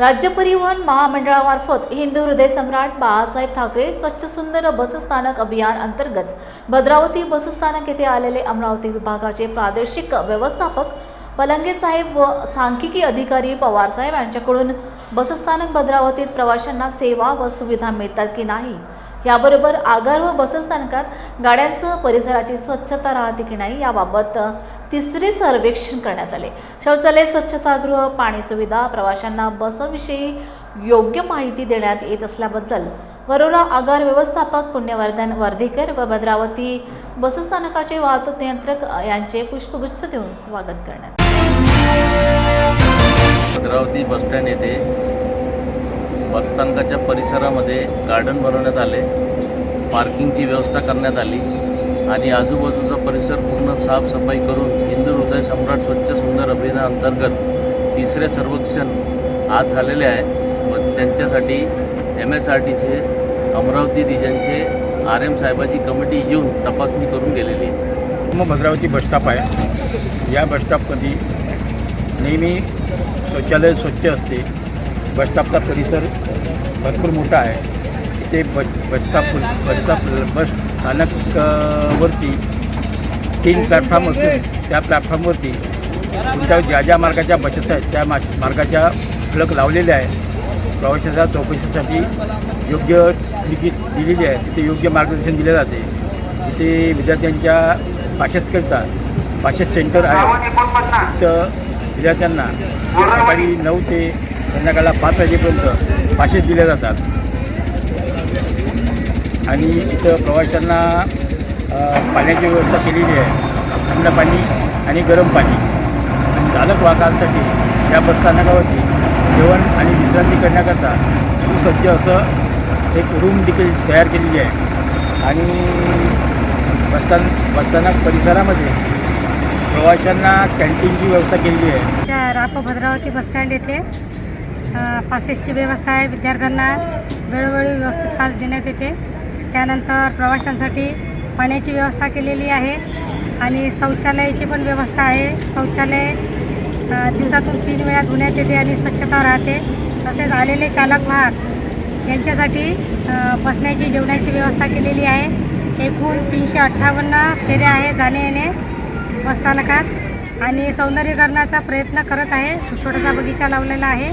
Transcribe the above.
राज्य परिवहन महामंडळामार्फत हिंदू हृदय सम्राट बाळासाहेब ठाकरे स्वच्छ सुंदर बसस्थानक अभियान अंतर्गत भद्रावती बसस्थानक येथे आलेले अमरावती विभागाचे प्रादेशिक व्यवस्थापक पलंगे साहेब व सांख्यिकी अधिकारी पवार साहेब यांच्याकडून बसस्थानक भद्रावतीत प्रवाशांना सेवा व सुविधा मिळतात की नाही? याबरोबर आगार व बसस्थानकात गाड्यांसह परिसराची स्वच्छता राहते की नाही याबाबत तिसरे सर्वेक्षण करण्यात आले. शौचालय स्वच्छतागृह पाणी सुविधा प्रवाशांना बसविषयी योग्य माहिती देण्यात येत असल्याबद्दल वरोरा आगार व्यवस्थापक पुण्यवर्धन वर्धेकर व भद्रावती बसस्थानकाचे वाहतूक नियंत्रक यांचे पुष्पगुच्छ देऊन स्वागत करण्यात आले. भद्रावती बसस्टँड येथे बसस्थानकाच्या परिसरामध्ये गार्डन बनवण्यात आले. पार्किंगची व्यवस्था करण्यात आली. आणि आजूबाजूचा परिसर पूर्ण साफसफाई करून हिंदू हृदय सम्राट स्वच्छ सुंदर अभियानाअंतर्गत तिसरे सर्वेक्षण आज झालेले आहे. व त्यांच्यासाठी M S R T C Amravati रिजनचे R M साहेबाची कमिटी येऊन तपासणी करून गेलेली आहे. मग भद्रावती बसस्टॉप आहे. या बसस्टॉपमध्ये नेहमी शौचालय स्वच्छ असते. बसस्टॉपचा परिसर भरपूर मोठा आहे. इथे बस बसस्टॉप बसस्टॉप बस स्थानक वरती तीन प्लॅटफॉर्म असतील त्या प्लॅटफॉर्मवरती तुमच्या ज्या ज्या मार्गाच्या बसेस आहेत त्या मा मार्गाच्या फ्लक लावलेल्या आहेत. प्रवाशाच्या चौकशीसाठी योग्य तिकीट दिलेली आहे. तिथे योग्य मार्गदर्शन दिले जाते. तिथे विद्यार्थ्यांच्या पासेसकरिता पासेस सेंटर आहे. तिथं विद्यार्थ्यांना सकाळी नऊ ते संध्याकाळला पाच वाजेपर्यंत पासेस दिले जातात. आणि इथं प्रवाशांना पाण्याची व्यवस्था केलेली आहे. थंड पाणी आणि गरम पाणी. चालक वाहकांसाठी या बसस्थानकावरती जेवण आणि विश्रांती करण्याकरता सुसज्ज असं एक रूम देखील तयार केलेली आहे. आणि बसस्थान बसस्थानक परिसरामध्ये प्रवाशांना कॅन्टीनची व्यवस्था केलेली आहे. च्या राप भद्रावती बसस्टँड येथे पासेसची व्यवस्था आहे. विद्यार्थ्यांना वेळोवेळी व्यवस्थित पास देण्यात येते. त्यानंतर प्रवाशांसाठी पाण्याची व्यवस्था केलेली आहे आणि शौचालयाची पण व्यवस्था आहे. शौचालय दिवसातून तीन वेळा धुण्यात येते आणि स्वच्छता राहते. तसेच आलेले चालक वाहक यांच्यासाठी बसण्याची जेवणाची व्यवस्था केलेली आहे. एकूण तीनशे अठ्ठावन्न फेऱ्या आहे जाणे येणे बसस्थानकात आणि सौंदर्यीकरणाचा प्रयत्न करत आहे. छोटासा बगीचा लावलेला आहे.